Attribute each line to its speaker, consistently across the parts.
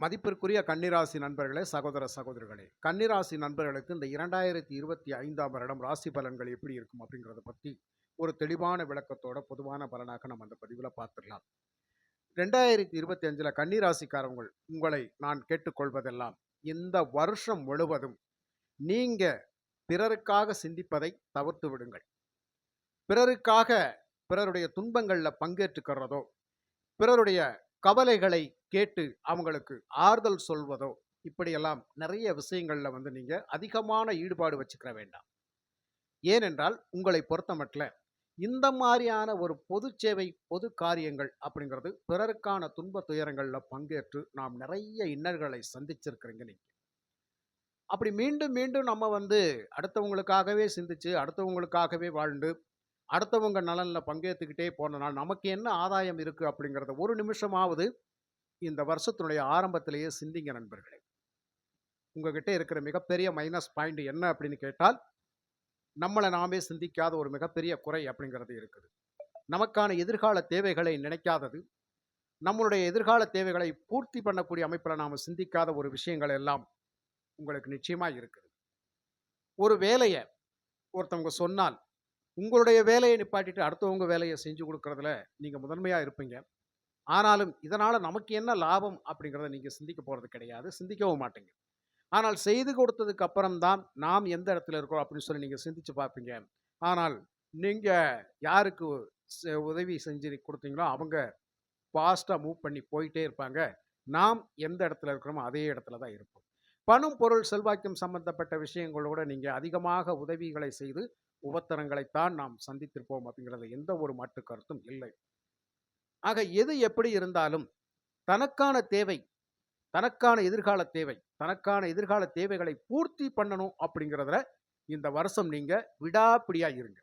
Speaker 1: மதிப்பிற்குரிய கன்னிராசி நண்பர்களே சகோதர சகோதரிகளே கன்னிராசி நண்பர்களுக்கு இந்த இரண்டாயிரத்தி இருபத்தி ஐந்தாம் வருடம் ராசி பலன்கள் எப்படி இருக்கும் அப்படிங்கிறத பற்றி ஒரு தெளிவான விளக்கத்தோட பொதுவான பலனாக நம்ம அந்த பதிவில் பார்த்துடலாம். ரெண்டாயிரத்தி இருபத்தி அஞ்சில் கன்னிராசிக்காரங்கள் உங்களை நான் கேட்டுக்கொள்வதெல்லாம் இந்த வருஷம் முழுவதும் நீங்கள் பிறருக்காக சிந்திப்பதை தவிர்த்து விடுங்கள். பிறருக்காக பிறருடைய துன்பங்களில் பங்கேற்றுக்கிறதோ பிறருடைய கவலைகளை கேட்டு அவங்களுக்கு ஆறுதல் சொல்வதோ இப்படியெல்லாம் நிறைய விஷயங்களில் வந்து நீங்கள் அதிகமான ஈடுபாடு வச்சுக்கிற வேண்டாம். ஏனென்றால் உங்களை பொறுத்தமட்டில் இந்த மாதிரியான ஒரு பொது சேவை பொது காரியங்கள் அப்படிங்கிறது பிறருக்கான துன்ப துயரங்களில் பங்கேற்று நாம் நிறைய இன்னல்களை சந்திச்சிருக்கிறீங்க நீங்கள் அப்படி மீண்டும் மீண்டும் நம்ம வந்து அடுத்தவங்களுக்காகவே சிந்திச்சு அடுத்தவங்களுக்காகவே வாழ்ந்து அடுத்தவங்க நலனில் பங்கேற்றுக்கிட்டே போனனால் நமக்கு என்ன ஆதாயம் இருக்குது அப்படிங்கிறத ஒரு நிமிஷமாவது இந்த வருஷத்தினுடைய ஆரம்பத்திலேயே சிந்திங்க நண்பர்களே. உங்ககிட்ட இருக்கிற மிகப்பெரிய மைனஸ் பாயிண்ட் என்ன அப்படின்னு கேட்டால் நம்மளை நாமே சிந்திக்காத ஒரு மிகப்பெரிய குறை அப்படிங்கிறது இருக்குது. நமக்கான எதிர்கால தேவைகளை நினைக்காதது நம்மளுடைய எதிர்கால தேவைகளை பூர்த்தி பண்ணக்கூடிய அமைப்பில் நாம் சிந்திக்காத ஒரு விஷயங்கள் எல்லாம் உங்களுக்கு நிச்சயமாக இருக்குது. ஒரு வேலையை ஒருத்தவங்க சொன்னால் உங்களுடைய வேலையை நிப்பாட்டிட்டு அடுத்தவங்க வேலையை செஞ்சு கொடுக்கறதுல நீங்கள் முதன்மையாக இருப்பீங்க. ஆனாலும் இதனால் நமக்கு என்ன லாபம் அப்படிங்கிறத நீங்கள் சிந்திக்க போகிறது கிடையாது. சிந்திக்கவும் மாட்டீங்க. ஆனால் செய்து கொடுத்ததுக்கு அப்புறம்தான் நாம் எந்த இடத்துல இருக்கோம் அப்படின்னு சொல்லி நீங்கள் சிந்திச்சு பார்ப்பீங்க. ஆனால் நீங்கள் யாருக்கு செ- உதவி செஞ்சு கொடுத்தீங்களோ அவங்க ஃபாஸ்ட்டாக மூவ் பண்ணி போயிட்டே இருப்பாங்க. நாம் எந்த இடத்துல இருக்கிறோமோ அதே இடத்துல தான் இருப்போம். பணம் பொருள் செல்வாக்கியம் சம்பந்தப்பட்ட விஷயங்களோட நீங்கள் அதிகமாக உதவிகளை செய்து உபத்திரங்களைத்தான் நாம் சந்தித்திருப்போம் அப்படிங்கிறதுல எந்த ஒரு மாற்று கருத்தும் இல்லை. ஆக எது எப்படி இருந்தாலும் தனக்கான தேவை தனக்கான எதிர்கால தேவை தனக்கான எதிர்கால தேவைகளை பூர்த்தி பண்ணணும் அப்படிங்கிறதுல இந்த வருஷம் நீங்க விடாப்பிடியாக இருங்க.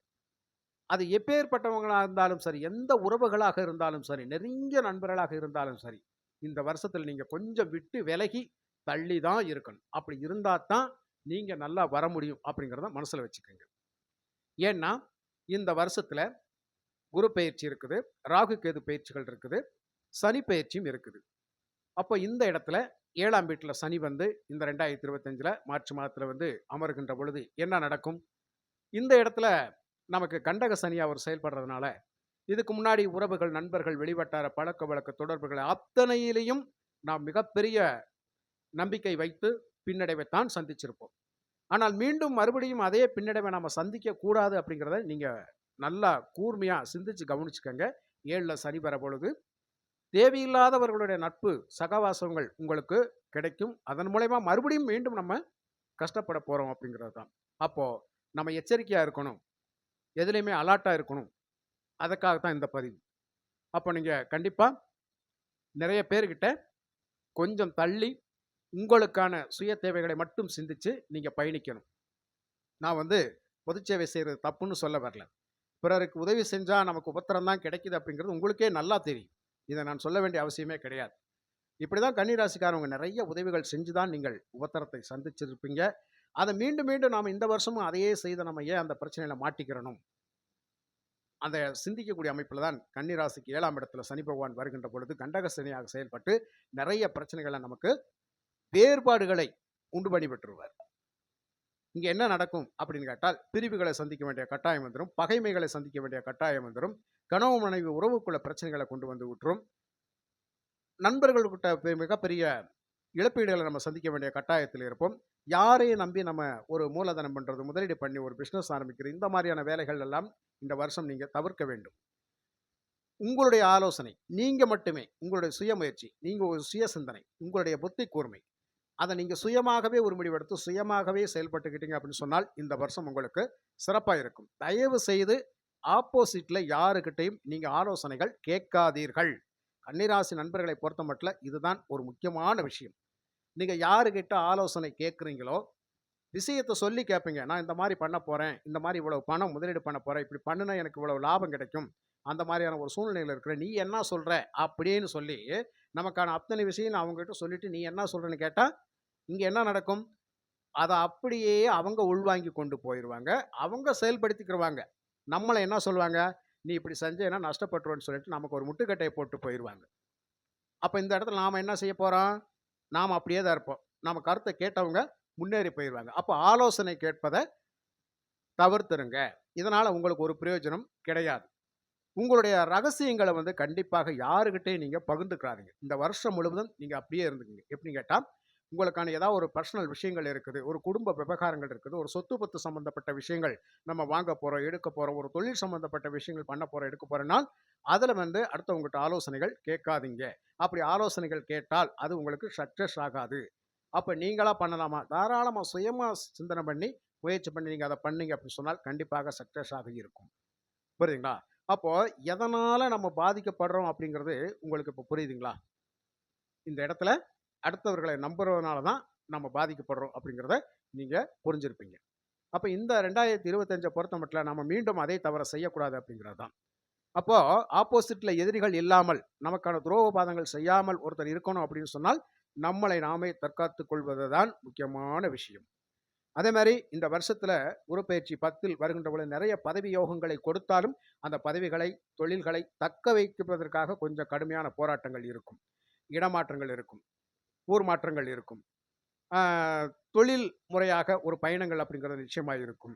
Speaker 1: அது எப்பேற்பட்டவங்களாக இருந்தாலும் சரி எந்த உறவுகளாக இருந்தாலும் சரி நெருங்கிய நண்பர்களாக இருந்தாலும் சரி இந்த வருஷத்துல நீங்க கொஞ்சம் விட்டு விலகி தள்ளி தான் இருக்கணும். அப்படி இருந்தா தான் நீங்க நல்லா வர முடியும் அப்படிங்கிறத மனசுல வச்சுக்கோங்க. ஏன்னா இந்த வருஷத்தில் குரு பயிற்சி இருக்குது ராகு கேது பயிற்சிகள் இருக்குது சனி பயிற்சியும் இருக்குது. அப்போ இந்த இடத்துல ஏழாம் வீட்டில் சனி வந்து இந்த ரெண்டாயிரத்தி இருபத்தஞ்சில் மார்ச் மாதத்தில் வந்து அமருகின்ற பொழுது என்ன நடக்கும்? இந்த இடத்துல நமக்கு கண்டக சனி அவர் செயல்படுறதுனால இதுக்கு முன்னாடி உறவுகள் நண்பர்கள் வெளிவட்டார பழக்க வழக்க தொடர்புகள் அத்தனையிலையும் நாம் மிகப்பெரிய நம்பிக்கை வைத்து பின்னடைவைத்தான் சந்திச்சிருப்போம். ஆனால் மீண்டும் மறுபடியும் அதே பின்னடைவை நாம் சந்திக்க கூடாது அப்படிங்கிறத நீங்கள் நல்லா கூர்மையாக சிந்திச்சு கவனிச்சுக்கோங்க. ஏழில் சனி பெற பொழுது தேவையில்லாதவர்களுடைய நட்பு சகவாசங்கள் உங்களுக்கு கிடைக்கும். அதன் மூலயமா மறுபடியும் மீண்டும் நம்ம கஷ்டப்பட போகிறோம் அப்படிங்கிறது தான். அப்போது நம்ம எச்சரிக்கையாக இருக்கணும். எதுலேயுமே அலர்ட்டாக இருக்கணும். அதுக்காக தான் இந்த பதிவு. அப்போ நீங்கள் கண்டிப்பாக நிறைய பேர்கிட்ட கொஞ்சம் தள்ளி உங்களுக்கான சுய தேவைகளை மட்டும் சிந்திச்சு நீங்கள் பயணிக்கணும். நான் வந்து பொதுச்சேவை செய்கிறது தப்புன்னு சொல்ல வரல. பிறருக்கு உதவி செஞ்சால் நமக்கு உபத்திரம் தான் கிடைக்குது அப்படிங்கிறது உங்களுக்கே நல்லா தெரியும். இதை நான் சொல்ல வேண்டிய அவசியமே கிடையாது. இப்படி தான் கன்னிராசிக்காரவங்க நிறைய உதவிகள் செஞ்சு தான் நீங்கள் உபத்திரத்தை சந்திச்சிருப்பீங்க. அதை மீண்டும் மீண்டும் நாம் இந்த வருஷமும் அதையே செய்த நம்ம ஏன் அந்த பிரச்சனையில் மாட்டிக்கிறணும்? அந்த சிந்திக்கக்கூடிய அமைப்பில் தான் கன்னிராசிக்கு ஏழாம் இடத்துல சனி பகவான் வருகின்ற பொழுது கண்டக சனியாக செயல்பட்டு நிறைய பிரச்சனைகளை நமக்கு வேறுபாடுகளை உண்டு பண்ணி பெற்றுருவார். இங்கே என்ன நடக்கும் அப்படின்னு கேட்டால் பிரிவுகளை சந்திக்க வேண்டிய கட்டாயம் வந்துடும் பகைமைகளை சந்திக்க வேண்டிய கட்டாயம் வந்துடும் கனவு மனைவி உறவுக்குள்ள பிரச்சனைகளை கொண்டு வந்து விட்டுரும். நண்பர்கள்கிட்ட மிகப்பெரிய இழப்பீடுகளை நம்ம சந்திக்க வேண்டிய கட்டாயத்தில் இருப்போம். யாரையும் நம்பி நம்ம ஒரு மூலதனம் பண்ணுறது முதலீடு பண்ணி ஒரு பிஸ்னஸ் ஆரம்பிக்கிறது இந்த மாதிரியான வேலைகள் எல்லாம் இந்த வருஷம் நீங்கள் தவிர்க்க வேண்டும். உங்களுடைய ஆலோசனை நீங்கள் மட்டுமே உங்களுடைய சுயமுயற்சி நீங்கள் ஒரு சுய சிந்தனை உங்களுடைய புத்தி கூர்மை அதை நீங்கள் சுயமாகவே ஒரு முடிவெடுத்து சுயமாகவே செயல்பட்டுக்கிட்டீங்க அப்படின்னு சொன்னால் இந்த வருஷம் உங்களுக்கு சிறப்பாக இருக்கும். தயவு செய்து ஆப்போசிட்டில் யாருக்கிட்டையும் நீங்கள் ஆலோசனைகள் கேட்காதீர்கள். கன்னிராசி நண்பர்களை பொறுத்த மட்டும் இதுதான் ஒரு முக்கியமான விஷயம். நீங்கள் யாருக்கிட்ட ஆலோசனை கேட்குறீங்களோ விஷயத்தை சொல்லி கேட்பீங்க. நான் இந்த மாதிரி பண்ண போகிறேன் இந்த மாதிரி இவ்வளோ பணம் முதலீடு பண்ண போகிறேன் இப்படி பண்ணுனா எனக்கு இவ்வளவு லாபம் கிடைக்கும் அந்த மாதிரியான ஒரு சூழ்நிலையில் இருக்கிற நீ என்ன சொல்கிற அப்படின்னு சொல்லி நமக்கான அத்தனை விஷயம் நான் அவங்ககிட்ட சொல்லிவிட்டு நீ என்ன சொல்கிறேன்னு கேட்டால் இங்கே என்ன நடக்கும்? அதை அப்படியே அவங்க உள்வாங்கி கொண்டு போயிடுவாங்க அவங்க செயல்படுத்திக்கிடுவாங்க நம்மளை என்ன சொல்லுவாங்க? நீ இப்படி செஞ்சேன்னா நஷ்டப்பட்டுருவோன்னு சொல்லிட்டு நமக்கு ஒரு முட்டுக்கட்டையை போட்டு போயிடுவாங்க அப்போ இந்த இடத்துல நாம் என்ன செய்ய போகிறோம் நாம் அப்படியே தான் இருப்போம். நம்ம கருத்தை கேட்டவங்க முன்னேறி போயிடுவாங்க அப்போ ஆலோசனை கேட்பதை தவிர்த்துருங்க. இதனால் உங்களுக்கு ஒரு பிரயோஜனம் கிடையாது. உங்களுடைய ரகசியங்களை வந்து கண்டிப்பாக யாருக்கிட்டையும் நீங்கள் பகிர்ந்துக்கிறாதீங்க இந்த வருஷம் முழுவதும் நீங்கள் அப்படியே இருந்துக்குங்க. எப்படின்னு கேட்டால் உங்களுக்கான ஏதாவது ஒரு பர்சனல் விஷயங்கள் இருக்குது ஒரு குடும்ப விவகாரங்கள் இருக்குது ஒரு சொத்து பத்து சம்மந்தப்பட்ட விஷயங்கள் நம்ம வாங்க போகிறோம் எடுக்க போகிறோம் ஒரு தொழில் சம்மந்தப்பட்ட விஷயங்கள் பண்ண போகிறோம் எடுக்க போகிறோன்னா அதில் வந்து அடுத்தவங்ககிட்ட ஆலோசனைகள் கேட்காதீங்க. அப்படி ஆலோசனைகள் கேட்டால் அது உங்களுக்கு சக்ஸஸ் ஆகாது. அப்போ நீங்களாக பண்ணலாமா? தாராளமாக சுயமாக சிந்தனை பண்ணி முயற்சி பண்ணி நீங்கள் அதை பண்ணீங்க அப்படின்னு சொன்னால் கண்டிப்பாக சக்ஸஸ் ஆக இருக்கும். புரியுதுங்களா? அப்போது எதனால் நம்ம பாதிக்கப்படுறோம் அப்படிங்கிறது உங்களுக்கு இப்போ புரியுதுங்களா? இந்த இடத்துல அடுத்தவர்களை நம்புறதுனால தான் நம்ம பாதிக்கப்படுறோம் அப்படிங்கிறத நீங்கள் புரிஞ்சிருப்பீங்க. அப்போ இந்த ரெண்டாயிரத்தி இருபத்தஞ்சை பொறுத்த மட்டும் நம்ம மீண்டும் அதே தவற செய்யக்கூடாது அப்படிங்கிறது தான். அப்போது ஆப்போசிட்டில் எதிரிகள் இல்லாமல் நமக்கான துரோகபாதங்கள் செய்யாமல் ஒருத்தர் இருக்கணும் அப்படின்னு சொன்னால் நம்மளை நாமே தற்காத்து கொள்வது தான் முக்கியமான விஷயம். அதே மாதிரி இந்த வருஷத்துல உறுப்பயிற்சி பத்தில் வருகின்ற நிறைய பதவி யோகங்களை கொடுத்தாலும் அந்த பதவிகளை தொழில்களை தக்க வைப்பதற்காக கொஞ்சம் கடுமையான போராட்டங்கள் இருக்கும். இடமாற்றங்கள் இருக்கும். ஊர் மாற்றங்கள் இருக்கும் தொழில் முறையாக ஒரு பயணங்கள் அப்படிங்கிறது நிச்சயமாக இருக்கும்.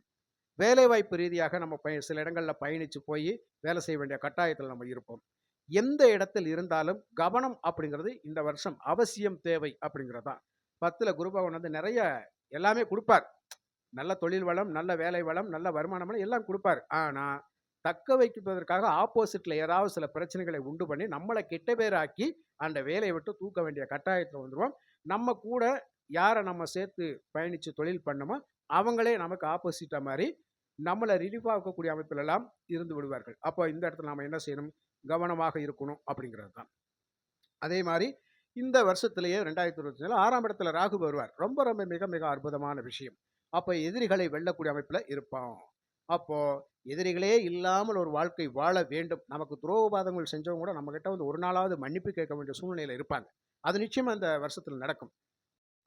Speaker 1: வேலைவாய்ப்பு ரீதியாக நம்ம பய சில இடங்களில் பயணித்து போய் வேலை செய்ய வேண்டிய கட்டாயத்தில் நம்ம இருப்போம். எந்த இடத்தில் இருந்தாலும் கவனம் அப்படிங்கிறது இந்த வருஷம் அவசியம் தேவை அப்படிங்கிறது. தான் பத்தில் குருபவன் வந்து நிறைய எல்லாமே கொடுப்பார். நல்ல தொழில் வளம் நல்ல வேலை வளம் நல்ல வருமானம் எல்லாம் கொடுப்பார். ஆனால் தக்க வைப்பதற்காக ஆப்போசிட்ல ஏதாவது சில பிரச்சனைகளை உண்டு பண்ணி நம்மளை கெட்ட பேராக்கி அந்த வேலையை விட்டு தூக்க வேண்டிய கட்டாயத்தில் வந்துடுவோம் நம்ம கூட யாரை நம்ம சேர்த்து பயணித்து தொழில் பண்ணமோ அவங்களே நமக்கு ஆப்போசிட்டாக மாதிரி நம்மளை ரிலீஃபாகக்கூடிய அமைப்பிலெல்லாம் இருந்து விடுவார்கள். அப்போ இந்த இடத்துல நாம் என்ன செய்யணும்? கவனமாக இருக்கணும் அப்படிங்கிறது தான். அதே மாதிரி இந்த வருஷத்திலேயே ரெண்டாயிரத்தி இருபத்தி நாலு ஆறாம் இடத்துல ராகு வருவார். ரொம்ப ரொம்ப மிக மிக அற்புதமான விஷயம். அப்போ எதிரிகளை வெல்லக்கூடிய அமைப்பில் இருப்பான் அப்போது எதிரிகளே இல்லாமல் ஒரு வாழ்க்கை வாழ வேண்டும். நமக்கு துரோகபாதங்கள் செஞ்சவங்க கூட நம்ம கிட்ட வந்து ஒரு நாளாவது மன்னிப்பு கேட்க வேண்டிய சூழ்நிலையில் இருப்பாங்க. அது நிச்சயம் அந்த வருஷத்தில் நடக்கும்.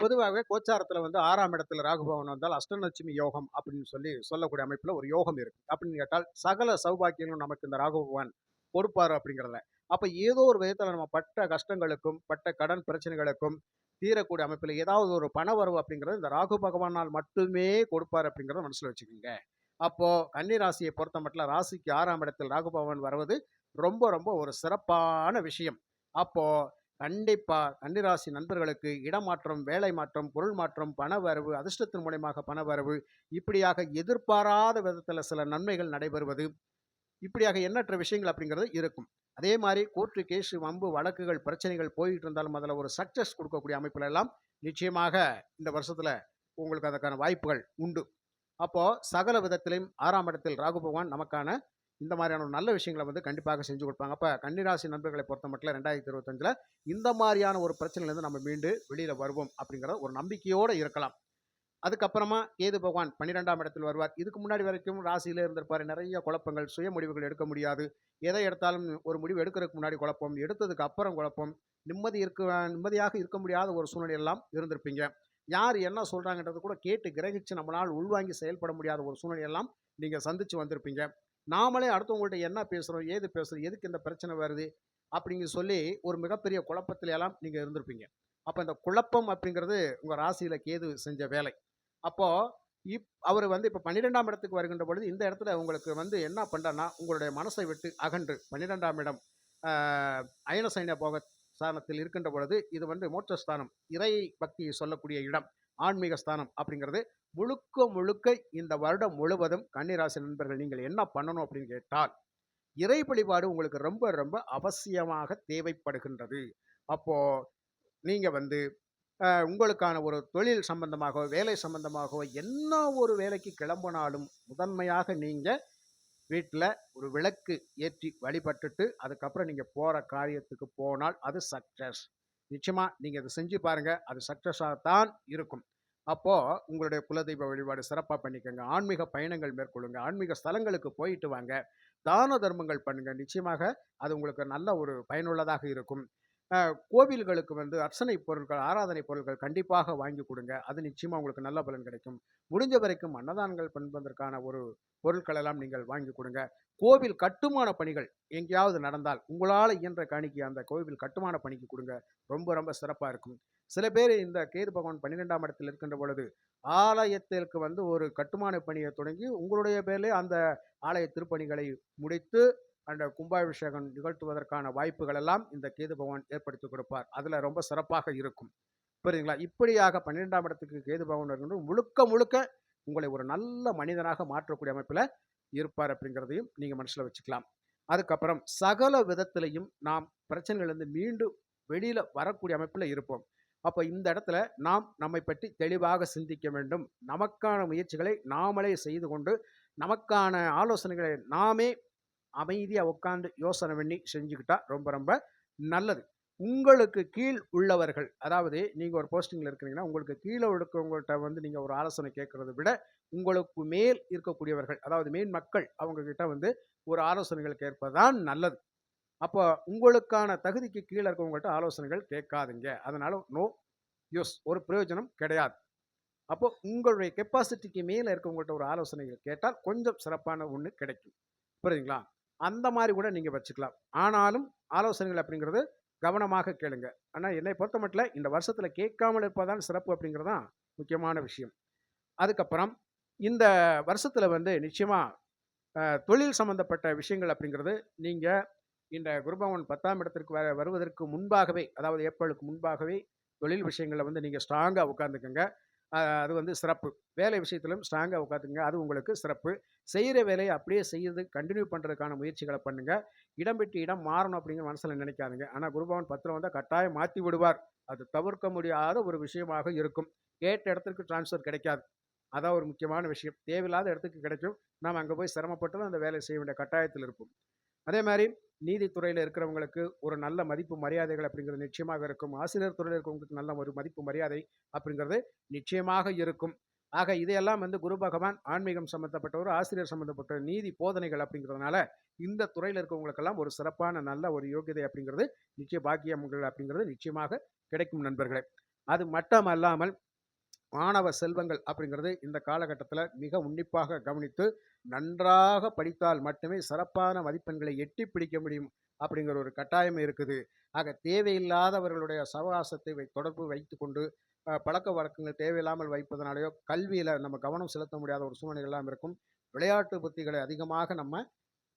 Speaker 1: பொதுவாகவே கோச்சாரத்தில் வந்து ஆறாம் இடத்துல ராகுபவன் வந்தால் அஷ்டலட்சுமி யோகம் அப்படின்னு சொல்லி சொல்லக்கூடிய அமைப்பில் ஒரு யோகம் இருக்கு. அப்படின்னு கேட்டால் சகல சௌபாக்கியங்களும் நமக்கு இந்த ராகு பகவான் கொடுப்பாரு அப்படிங்கிறதுல அப்போ ஏதோ ஒரு விதத்தில் நம்ம பட்ட கஷ்டங்களுக்கும் பட்ட கடன் பிரச்சனைகளுக்கும் தீரக்கூடிய அமைப்பில் ஏதாவது ஒரு பண வரவு அப்படிங்கிறது இந்த ராகு பகவானால் மட்டுமே கொடுப்பார் அப்படிங்கிறத மனசில் வச்சுக்கோங்க. அப்போது கன்னி ராசியை பொறுத்த மட்டும் ராசிக்கு ஆறாம் இடத்தில் ராகுபவன் வருவது ரொம்ப ரொம்ப ஒரு சிறப்பான விஷயம். அப்போ கண்டிப்பாக கன்னிராசி நண்பர்களுக்கு இடமாற்றம் வேலை மாற்றம் பொருள் மாற்றம் பண வரவு அதிர்ஷ்டத்தின் மூலயமாக பண வரவு இப்படியாக எதிர்பாராத விதத்தில் சில நன்மைகள் நடைபெறுவது இப்படியாக எண்ணற்ற விஷயங்கள் அப்படிங்கிறது இருக்கும். அதே மாதிரி கோர்ட்டு கேஸு வம்பு வழக்குகள் பிரச்சனைகள் போயிட்டு இருந்தாலும் அதில் ஒரு சக்ஸஸ் கொடுக்கக்கூடிய அமைப்புல எல்லாம் நிச்சயமாக இந்த வருஷத்தில் உங்களுக்கு அதற்கான வாய்ப்புகள் உண்டு. அப்போது சகல விதத்திலையும் ஆறாம் இடத்தில் ராகு பகவான் நமக்கான இந்த மாதிரியான ஒரு நல்ல விஷயங்களை வந்து கண்டிப்பாக செஞ்சு கொடுப்பாங்க. அப்போ கன்னிராசி நண்பர்களை பொறுத்த மட்டும் ரெண்டாயிரத்தி இருபத்தஞ்சில் இந்த மாதிரியான ஒரு பிரச்சனையிலேருந்து நம்ம மீண்டு வெளியில் வருவோம் அப்படிங்கிற ஒரு நம்பிக்கையோடு இருக்கலாம். அதுக்கப்புறமா கேது பகவான் பன்னிரெண்டாம் இடத்தில் வருவார். இதுக்கு முன்னாடி வரைக்கும் ராசியில் இருந்திருப்பார். நிறைய குழப்பங்கள் சுய முடிவுகள் எடுக்க முடியாது. எதை எடுத்தாலும் ஒரு முடிவு எடுக்கிறதுக்கு முன்னாடி குழப்பம் எடுத்ததுக்கு அப்புறம் குழப்பம். நிம்மதி இருக்க நிம்மதியாக இருக்க முடியாத ஒரு சூழ்நிலை எல்லாம் இருந்திருப்பீங்க. யார் என்ன சொல்கிறாங்கன்றது கூட கேட்டு கிரகிச்சு நம்மளால் உள்வாங்கி செயல்பட முடியாத ஒரு சூழ்நிலையெல்லாம் நீங்கள் சந்தித்து வந்திருப்பீங்க. நாமளே அடுத்தவங்கள்ட்ட என்ன பேசுகிறோம் ஏது பேசுகிறோம் எதுக்கு இந்த பிரச்சனை வருது அப்படிங்க சொல்லி ஒரு மிகப்பெரிய குழப்பத்தில எல்லாம் நீங்க இருந்திருப்பீங்க. அப்போ இந்த குழப்பம் அப்படிங்கிறது உங்கள் ராசியில் கேது செஞ்ச வேலை. அப்போது இப் அவர் வந்து இப்போ பன்னிரெண்டாம் இடத்துக்கு வருகின்ற பொழுது இந்த இடத்துல உங்களுக்கு வந்து என்ன பண்ணுறன்னா உங்களுடைய மனசை விட்டு அகன்று. பன்னிரெண்டாம் இடம் அயனசைன சைன போக ஸ்தானத்தில் இருக்கின்ற பொழுது இது வந்து மோட்சஸ்தானம் இறை பக்தியை சொல்லக்கூடிய இடம் ஆன்மீக ஸ்தானம் அப்படிங்கிறது. முழுக்க முழுக்க இந்த வருடம் முழுவதும் கன்னிராசி நண்பர்கள் நீங்கள் என்ன பண்ணணும் அப்படின்னு கேட்டால் இறை வழிபாடு உங்களுக்கு ரொம்ப ரொம்ப அவசியமாக தேவைப்படுகின்றது. அப்போது நீங்கள் வந்து உங்களுக்கான ஒரு தொழில் சம்பந்தமாகவோ வேலை சம்பந்தமாகவோ என்ன ஒரு வேலைக்கு கிளம்பினாலும் முதன்மையாக நீங்கள் வீட்டில் ஒரு விளக்கு ஏற்றி வழிபட்டுட்டு அதுக்கப்புறம் நீங்கள் போகிற காரியத்துக்கு போனால் அது சக்ஸஸ் நிச்சயமாக நீங்கள் அதை செஞ்சு பாருங்கள் அது சக்ஸஸாக தான் இருக்கும். அப்போது உங்களுடைய குலதெய்வ வழிபாடு சிறப்பாக பண்ணிக்கோங்க. ஆன்மீக பயணங்கள் மேற்கொள்ளுங்க. ஆன்மீக ஸ்தலங்களுக்கு போயிட்டு வாங்க. தான தர்மங்கள் பண்ணுங்கள் நிச்சயமாக அது உங்களுக்கு நல்ல ஒரு பயனுள்ளதாக இருக்கும். கோவில்களுக்கு வந்து அர்ச்சனை பொருட்கள் ஆராதனை பொருட்கள் கண்டிப்பாக வாங்கி கொடுங்க. அது நிச்சயமாக உங்களுக்கு நல்ல பலன் கிடைக்கும். முடிஞ்ச வரைக்கும் அன்னதானங்கள் பண்பதற்கான ஒரு பொருட்கள் எல்லாம் நீங்கள் வாங்கி கொடுங்க. கோவில் கட்டுமான பணிகள் எங்கேயாவது நடந்தால் உங்களால் இயன்ற காணிக்கை அந்த கோவில் கட்டுமான பணிக்கு கொடுங்க. ரொம்ப ரொம்ப சிறப்பாக இருக்கும். சில பேர் இந்த கேது பகவான் பன்னிரெண்டாம் இடத்தில் இருக்கின்ற பொழுது ஆலயத்திற்கு வந்து ஒரு கட்டுமான பணியை தொடங்கி உங்களுடைய பேரிலே அந்த ஆலய திருப்பணிகளை முடித்து அந்த கும்பாபிஷேகம் நிகழ்த்துவதற்கான வாய்ப்புகள் எல்லாம் இந்த கேது பகவான் ஏற்படுத்தி கொடுப்பார். அதில் ரொம்ப சிறப்பாக இருக்கும். புரியுதுங்களா? இப்படியாக பன்னிரெண்டாம் இடத்துக்கு கேது பகவான் வருகின்ற முழுக்க முழுக்க உங்களை ஒரு நல்ல மனிதனாக மாற்றக்கூடிய அமைப்பில் இருப்பார் அப்படிங்கிறதையும் நீங்கள் மனசில் வச்சுக்கலாம். அதுக்கப்புறம் சகல விதத்திலையும் நாம் பிரச்சனைகளிலிருந்து மீண்டும் வெளியில் வரக்கூடிய அமைப்பில் இருப்போம். அப்போ இந்த இடத்துல நாம் நம்மை பற்றி தெளிவாக சிந்திக்க வேண்டும். நமக்கான முயற்சிகளை நாமளே செய்து கொண்டு நமக்கான ஆலோசனைகளை நாமே அமைதியாக உட்காந்து யோசனை பண்ணி செஞ்சுக்கிட்டா ரொம்ப ரொம்ப நல்லது. உங்களுக்கு கீழ் உள்ளவர்கள் அதாவது நீங்கள் ஒரு போஸ்டிங்கில் இருக்கிறீங்கன்னா உங்களுக்கு கீழே இருக்கிறவங்கள்ட்ட வந்து நீங்கள் ஒரு ஆலோசனை கேட்குறத விட உங்களுக்கு மேல் இருக்கக்கூடியவர்கள் அதாவது மேல் மக்கள் அவங்கக்கிட்ட வந்து ஒரு ஆலோசனைகள் கேட்பதுதான் நல்லது. அப்போ உங்களுக்கான தகுதிக்கு கீழே இருக்கவங்கள்ட்ட ஆலோசனைகள் கேட்காதுங்க. அதனால் நோ யூஸ் ஒரு பிரயோஜனம் கிடையாது. அப்போ உங்களுடைய கெப்பாசிட்டிக்கு மேலே இருக்கவங்கள்ட்ட ஒரு ஆலோசனைகள் கேட்டால் கொஞ்சம் சிறப்பான ஒன்று கிடைக்கும். புரியுதுங்களா? அந்த மாதிரி கூட நீங்கள் வச்சுக்கலாம். ஆனாலும் ஆலோசனைகள் அப்படிங்கிறது கவனமாக கேளுங்க. ஆனால் என்னை பொறுத்த மட்டும் இந்த வருஷத்தில் கேட்காமல் இருப்பதான் சிறப்பு அப்படிங்கிறது தான் முக்கியமான விஷயம். அதுக்கப்புறம் இந்த வருஷத்தில் வந்து நிச்சயமாக தொழில் சம்மந்தப்பட்ட விஷயங்கள் அப்படிங்கிறது நீங்கள் இந்த குருபவன் பத்தாம் இடத்திற்கு வர வருவதற்கு முன்பாகவே அதாவது ஏப்ரலுக்கு முன்பாகவே தொழில் விஷயங்களை வந்து நீங்கள் ஸ்ட்ராங்காக உட்காந்துக்கங்க அது வந்து சிறப்பு. வேலை விஷயத்திலும் ஸ்ட்ராங்காக உட்காந்துங்க அது உங்களுக்கு சிறப்பு. செய்கிற வேலையை அப்படியே செய்யறது கண்டினியூ பண்ணுறதுக்கான முயற்சிகளை பண்ணுங்கள் இடம் விட்டு இடம் மாறணும் அப்படிங்கிற மனசில் நினைக்காதுங்க. ஆனால் குருபவன் பத்திரம் வந்தால் கட்டாயம் மாற்றி விடுவார். அது தவிர்க்க முடியாத ஒரு விஷயமாக இருக்கும். கேட்ட இடத்துக்கு டிரான்ஸ்ஃபர் கிடைக்காது. அதான் ஒரு முக்கியமான விஷயம். தேவையில்லாத இடத்துக்கு கிடைக்கும். நாம் அங்கே போய் சிரமப்பட்டு அந்த வேலையை செய்ய வேண்டிய கட்டாயத்தில் இருப்போம். அதே மாதிரி நீதித்துறையில் இருக்கிறவங்களுக்கு ஒரு நல்ல மதிப்பு மரியாதைகள் அப்படிங்கிறது நிச்சயமாக இருக்கும். ஆசிரியர் துறையில் இருக்கிறவங்களுக்கு நல்ல ஒரு மதிப்பு மரியாதை அப்படிங்கிறது நிச்சயமாக இருக்கும். ஆக இதையெல்லாம் வந்து குரு பகவான் ஆன்மீகம் சம்மந்தப்பட்டவர் ஆசிரியர் சம்மந்தப்பட்ட நீதி போதனைகள் அப்படிங்கிறதுனால இந்த துறையில் இருக்கவங்களுக்கெல்லாம் ஒரு சிறப்பான நல்ல ஒரு யோகியதை அப்படிங்கிறது நிச்சய பாக்கியங்கள் அப்படிங்கிறது நிச்சயமாக கிடைக்கும் நண்பர்களே. அது மட்டும் அல்லாமல் மாணவ செல்வங்கள் அப்படிங்கிறது இந்த காலகட்டத்தில் மிக உன்னிப்பாக கவனித்து நன்றாக படித்தால் மட்டுமே சிறப்பான மதிப்பெண்களை எட்டி பிடிக்க முடியும் அப்படிங்கிற ஒரு கட்டாயம் இருக்குது. ஆக தேவையில்லாதவர்களுடைய சவகாசத்தை வை தொடர்பு வைத்து கொண்டு பழக்க வழக்கங்கள் தேவையில்லாமல் வைப்பதனாலேயோ கல்வியில் நம்ம கவனம் செலுத்த முடியாத ஒரு சூழ்நிலைகள்லாம் இருக்கும். விளையாட்டு புத்திகளை அதிகமாக நம்ம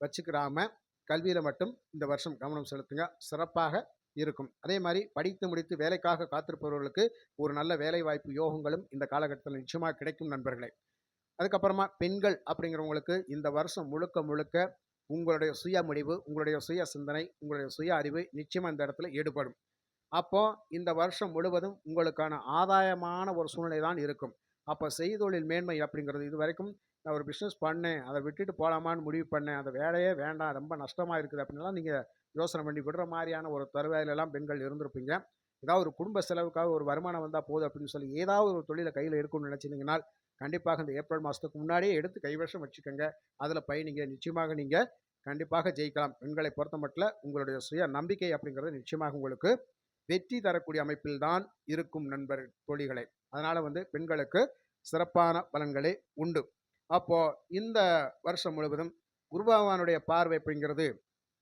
Speaker 1: வச்சுக்கிறாம கல்வியில் மட்டும் இந்த வருஷம் கவனம் செலுத்துங்க. சிறப்பாக இருக்கும். அதே மாதிரி படித்து முடித்து வேலைக்காக காத்திருப்பவர்களுக்கு ஒரு நல்ல வேலை வாய்ப்பு யோகங்களும் இந்த காலகட்டத்தில் நிச்சயமாக கிடைக்கும் நண்பர்களே. அதுக்கப்புறமா பெண்கள் அப்படிங்கிறவங்களுக்கு இந்த வருஷம் முழுக்க முழுக்க உங்களுடைய சுய முடிவு உங்களுடைய சுய சிந்தனை உங்களுடைய சுய அறிவு நிச்சயமாக இந்த இடத்துல ஈடுபடும். அப்போ இந்த வருஷம் முழுவதும் உங்களுக்கான ஆதாயமான ஒரு சூழ்நிலை தான் இருக்கும். அப்போ செய்தொழில் மேன்மை அப்படிங்கிறது இது வரைக்கும் நான் ஒரு பிஸ்னஸ் பண்ணேன் அதை விட்டுட்டு போகலாமான்னு முடிவு பண்ணேன் அந்த வேலையே வேண்டாம் ரொம்ப நஷ்டமாக இருக்குது அப்படின்லாம் நீங்கள் யோசனை பண்ணி விடுற மாதிரியான ஒரு தருவாயிலெல்லாம் பெண்கள் இருந்திருப்பீங்க. ஏதாவது ஒரு குடும்ப செலவுக்காக ஒரு வருமானம் வந்தால் போதும் அப்படின்னு சொல்லி ஏதாவது ஒரு தொழிலை கையில் இருக்கும்னு நினச்சிங்கன்னா கண்டிப்பாக இந்த ஏப்ரல் மாதத்துக்கு முன்னாடியே எடுத்து கைவசம் வச்சுக்கோங்க. அதில் பயணிங்க. நிச்சயமாக நீங்கள் கண்டிப்பாக ஜெயிக்கலாம். பெண்களை பொறுத்த மட்டும் உங்களுடைய சுய நம்பிக்கை அப்படிங்கிறது நிச்சயமாக உங்களுக்கு வெற்றி தரக்கூடிய அமைப்பில் தான் இருக்கும் நண்பர் தொழில்களை அதனால் வந்து பெண்களுக்கு சிறப்பான பலன்களே உண்டு. அப்போது இந்த வருஷம் முழுவதும் குருபகவானுடைய பார்வை அப்படிங்கிறது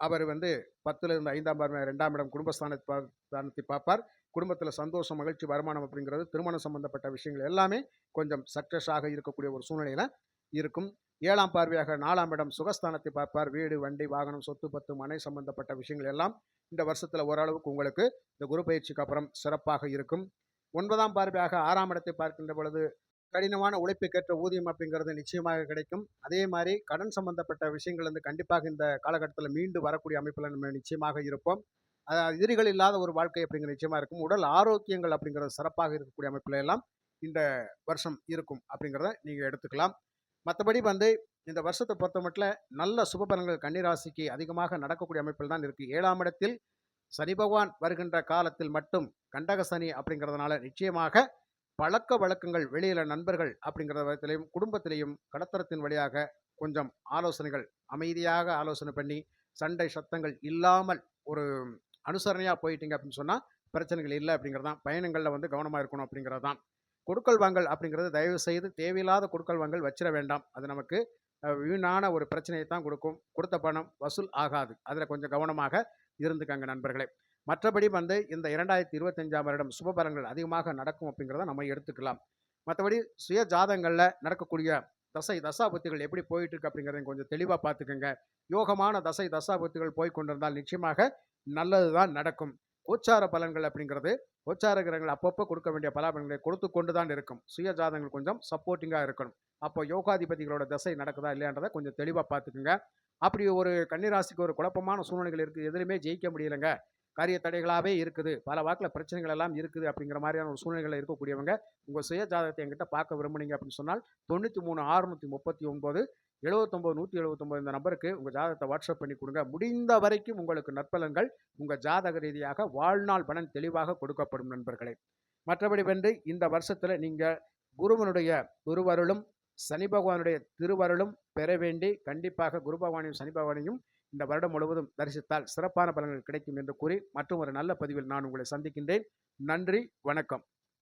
Speaker 1: அவர் வந்து பத்துல இருந்து ஐந்தாம் பார்வை ரெண்டாம் இடம் குடும்பஸ்தானத்தை ஸ்தானத்தை பார்ப்பார். குடும்பத்தில் சந்தோஷம் மகிழ்ச்சி வருமானம் அப்படிங்கிறது திருமணம் சம்பந்தப்பட்ட விஷயங்கள் எல்லாமே கொஞ்சம் சக்ஸஸாக இருக்கக்கூடிய ஒரு சூழ்நிலையில் இருக்கும். ஏழாம் பார்வையாக நாலாம் இடம் சுகஸ்தானத்தை பார்ப்பார். வீடு வண்டி வாகனம் சொத்து பத்து மனை சம்பந்தப்பட்ட விஷயங்கள் எல்லாம் இந்த வருஷத்தில் ஓரளவுக்கு உங்களுக்கு இந்த குரு பயிற்சிக்கு அப்புறம் சிறப்பாக இருக்கும். ஒன்பதாம் பார்வையாக ஆறாம் இடத்தை பார்க்கின்ற பொழுது கடினமான உழைப்புக்கேற்ற ஊதியம் அப்படிங்கிறது நிச்சயமாக கிடைக்கும். அதே மாதிரி கடன் சம்பந்தப்பட்ட விஷயங்கள் வந்து கண்டிப்பாக இந்த காலகட்டத்தில் மீண்டு வரக்கூடிய அமைப்பில் நம்ம நிச்சயமாக இருப்போம். எதிரிகள் இல்லாத ஒரு வாழ்க்கை அப்படிங்கிற நிச்சயமாக இருக்கும். உடல் ஆரோக்கியங்கள் அப்படிங்கிறது சிறப்பாக இருக்கக்கூடிய அமைப்பில் எல்லாம் இந்த வருஷம் இருக்கும் அப்படிங்கிறத நீங்கள் எடுத்துக்கலாம். மற்றபடி வந்து இந்த வருஷத்தை பொறுத்த மட்டும் நல்ல சுபபலன்கள் கன்னிராசிக்கு அதிகமாக நடக்கக்கூடிய அமைப்பில் தான் இருக்குது ஏழாம் இடத்தில் சனி பகவான் வருகின்ற காலத்தில் மட்டும் கண்டக சனி அப்படிங்கிறதுனால நிச்சயமாக பழக்க வழக்கங்கள் வெளியில் நண்பர்கள் அப்படிங்கிற விதத்திலையும் குடும்பத்திலையும் கடத்தரத்தின் வழியாக கொஞ்சம் ஆலோசனைகள் அமைதியாக ஆலோசனை பண்ணி சண்டை சத்தங்கள் இல்லாமல் ஒரு அனுசரணையாக போயிட்டீங்க அப்படின்னு சொன்னால் பிரச்சனைகள் இல்லை அப்படிங்கிறது தான் பயணங்களில் வந்து கவனமாக இருக்கணும் அப்படிங்கிறது தான் கொடுக்கல் வாங்கல் அப்படிங்கிறது தயவு செய்து தேவையில்லாத கொடுக்கல் வாங்கல் வச்சிட வேண்டாம். அது நமக்கு வீணான ஒரு பிரச்சனையை தான் கொடுக்கும். கொடுத்த பணம் வசூல் ஆகாது. அதில் கொஞ்சம் கவனமாக இருந்துக்காங்க நண்பர்களே. மற்றபடி வந்து இந்த இரண்டாயிரத்தி இருபத்தஞ்சாம் வருடம் சுபபலங்கள் அதிகமாக நடக்கும் அப்படிங்கிறத நம்ம எடுத்துக்கலாம். மற்றபடி சுய ஜாதங்களில் நடக்கக்கூடிய தசை தசாபத்துகள் எப்படி போயிட்டு இருக்கு அப்படிங்கிறத கொஞ்சம் தெளிவாக பார்த்துக்கோங்க. யோகமான தசை தசாபத்துகள் போய் கொண்டிருந்தால் நிச்சயமாக நல்லது தான் நடக்கும். கோச்சார பலன்கள் அப்படிங்கிறது கோச்சார கிரகங்கள் அப்பப்போ கொடுக்க வேண்டிய பலாபலங்களை கொடுத்து கொண்டு தான் இருக்கும். சுய ஜாதங்கள் கொஞ்சம் சப்போர்ட்டிங்காக இருக்கணும். அப்போ யோகாதிபதிகளோட தசை நடக்குதா இல்லையான்றதை கொஞ்சம் தெளிவாக பார்த்துக்குங்க. அப்படி ஒரு கன்னிராசிக்கு ஒரு குழப்பமான சூழ்நிலைகள் இருக்குது எதுலையுமே ஜெயிக்க முடியலைங்க. காரிய தடைகளாகவே இருக்குது. பல வாக்கில் பிரச்சனைகள் எல்லாம் இருக்குது அப்படிங்கிற மாதிரியான ஒரு சூழ்நிலைகள் இருக்கக்கூடியவங்க உங்கள் சுய ஜாதகத்தை என்கிட்ட பார்க்க விரும்புனீங்க அப்படின்னு சொன்னால் தொண்ணூற்றி மூணு ஆறுநூற்றி முப்பத்தி ஒம்பது எழுபத்தொம்போது நூற்றி எழுபத்தொம்போது இந்த நம்பருக்கு உங்கள் ஜாதகத்தை வாட்ஸ்அப் பண்ணி கொடுங்க. முடிந்த வரைக்கும் உங்களுக்கு நற்பலன்கள் உங்கள் ஜாதக ரீதியாக வாழ்நாள் பலன் தெளிவாக கொடுக்கப்படும் நண்பர்களே. மற்றபடி வந்து இந்த வருஷத்தில் நீங்கள் குருவனுடைய குருவருளும் சனி பகவானுடைய திருவருளும் பெற வேண்டி கண்டிப்பாக குரு பகவானையும் சனி பகவானையும் இந்த வருடம் முழுவதும் தரிசித்தால் சிறப்பான பலன்கள் கிடைக்கும் என்று கூறி மற்றும் ஒரு நல்ல பதிவில் நான் உங்களை சந்திக்கின்றேன். நன்றி வணக்கம்.